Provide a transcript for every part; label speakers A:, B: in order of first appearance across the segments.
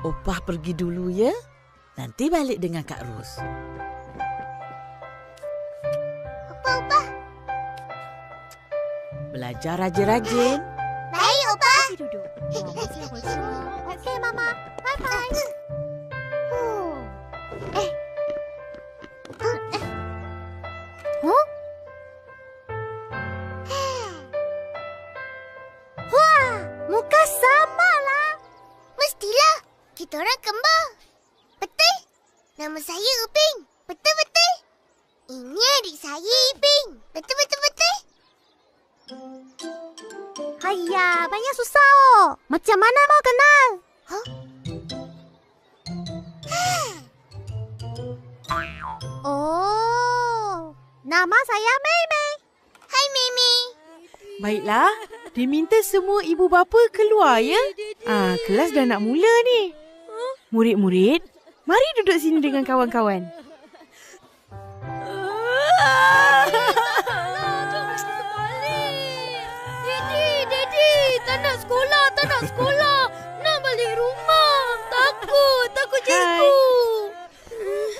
A: Opah pergi dulu ya. Nanti balik dengan Kak Ros.
B: Opah-opah.
A: Belajar rajin-rajin.
B: Baik, Opah.
C: duduk.
B: Okey, Mama. Bye-bye.
C: Hayya, banyak susah oh. Macam mana mau kenal?
B: Huh?
C: Oh, nama saya Mei Mei.
B: Hai Mimi.
D: Baiklah, diminta semua ibu bapa keluar ya. Ah, kelas dah nak mula ni. Murid-murid, mari duduk sini dengan kawan-kawan.
C: Daddy, nak sekolah. Nak balik rumah. Takut, takut
D: cikgu.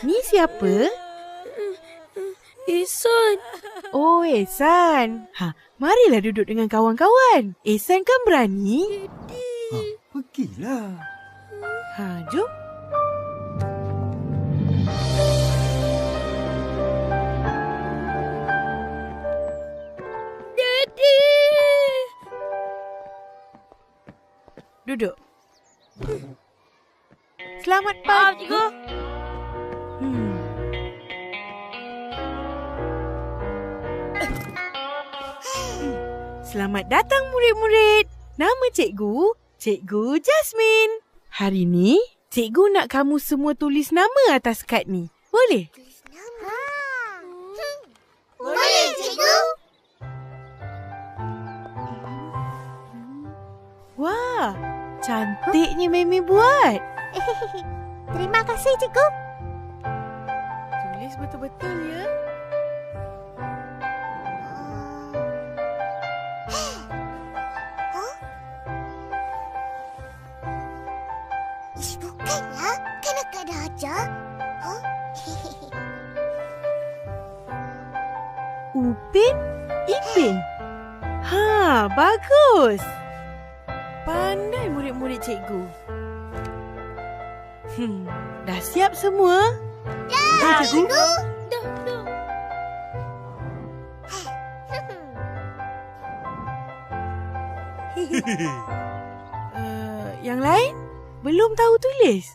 D: Ni siapa?
C: Isan.
D: Oh, Ehsan. Ha, marilah duduk dengan kawan-kawan. Ehsan kan berani?
E: Ha, pergilah.
D: Ha, jom.
C: Daddy.
D: Duduk. Selamat pagi.
C: cikgu.
D: Hmm. Selamat datang murid-murid. Nama cikgu, Cikgu Jasmine. Hari ni, cikgu nak kamu semua tulis nama atas kad ni. Boleh?
B: Ha. Hmm. Boleh, cikgu.
D: Wah, cantiknya Mimi buat.
C: Terima kasih, cikgu.
D: Tulis betul-betul ya.
B: Huh?
D: Upin, Ipin. Ha, bagus. Pandai murid-murid cikgu. Hmm, dah siap semua?
B: Dah, cikgu.
C: Dah, dah.
D: Uh, yang lain? Belum tahu tulis?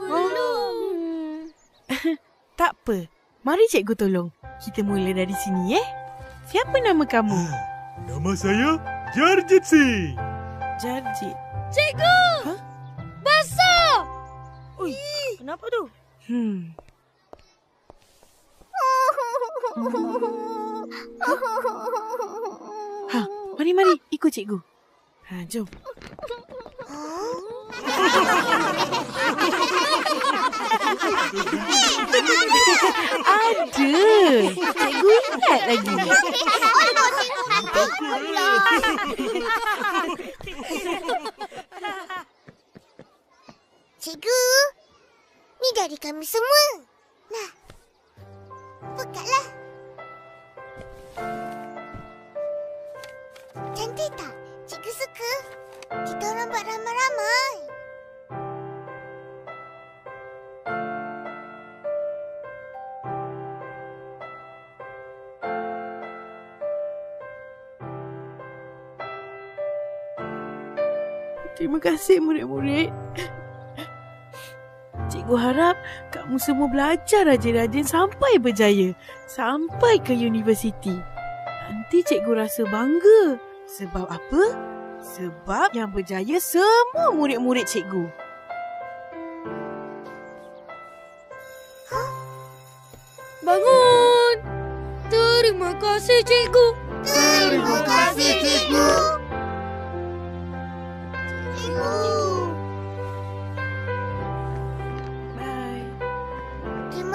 C: Belum.
D: Tak apa. Mari cikgu tolong. Kita mula dari sini, eh? Siapa nama kamu?
E: Nama saya Jarjit Singh.
D: Jarjit.
C: Cikgu.
D: Ha?
C: Basah.
D: Ui,
C: Kenapa tu?
D: Hmm. Ha, mari mari ikut cikgu. Ha, jom. Ada. Cikgu ingat lagi.
B: Cikgu, ni dari kami semua. Nah, bukaklah. Cantik tak? Cikgu suka. Kita orang buat ramai-ramai.
D: Terima kasih murid-murid. Cikgu harap kamu semua belajar rajin-rajin sampai berjaya. Sampai ke universiti. Nanti cikgu rasa bangga. Sebab apa? Sebab yang berjaya semua murid-murid cikgu.
C: Bangun. Terima kasih, cikgu.
B: Terima kasih, cikgu. Cikgu.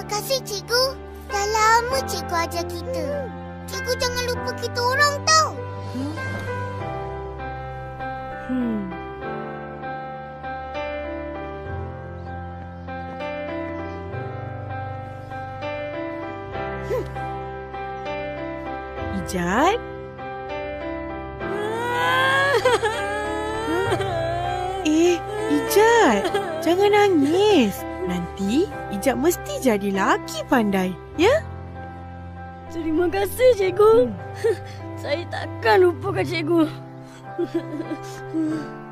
B: kasih cikgu. Dah lama cikgu ajar kita. Cikgu jangan lupa kita orang tau.
D: Hmm. Hmm. Ijat? Eh, Ijat. Jangan nangis. Nanti Ijat mesti jadi laki pandai. Ya?
C: Terima kasih, cikgu. Saya takkan lupakan cikgu.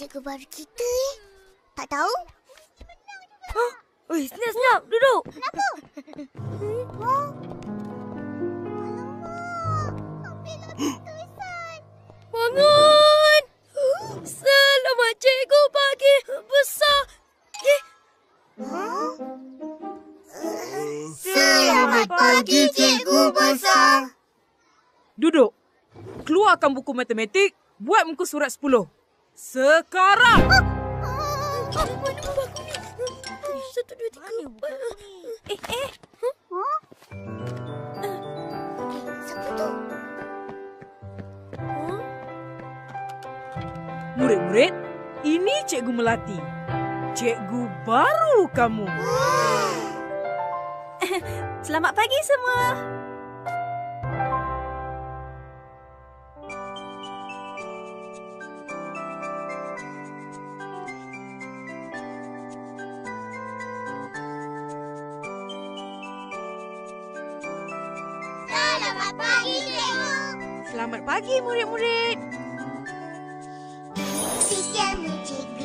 B: cikgu baru kita eh? Tak tahu?
C: Oi, senyap, senyap. Duduk. Bangun! Selamat cikgu pagi besar. Eh,
B: Selamat pagi, cikgu besar.
F: Duduk. Keluarkan buku matematik, buat muka surat 10. Sekarang!
C: mana buku aku ni? Satu, dua, tiga.
F: Murid-murid, ini Cikgu Melati. Cikgu baru kamu.
C: Selamat pagi semua.
B: Selamat pagi, cikgu.
D: Selamat pagi, murid-murid. Sikianmu, cikgu.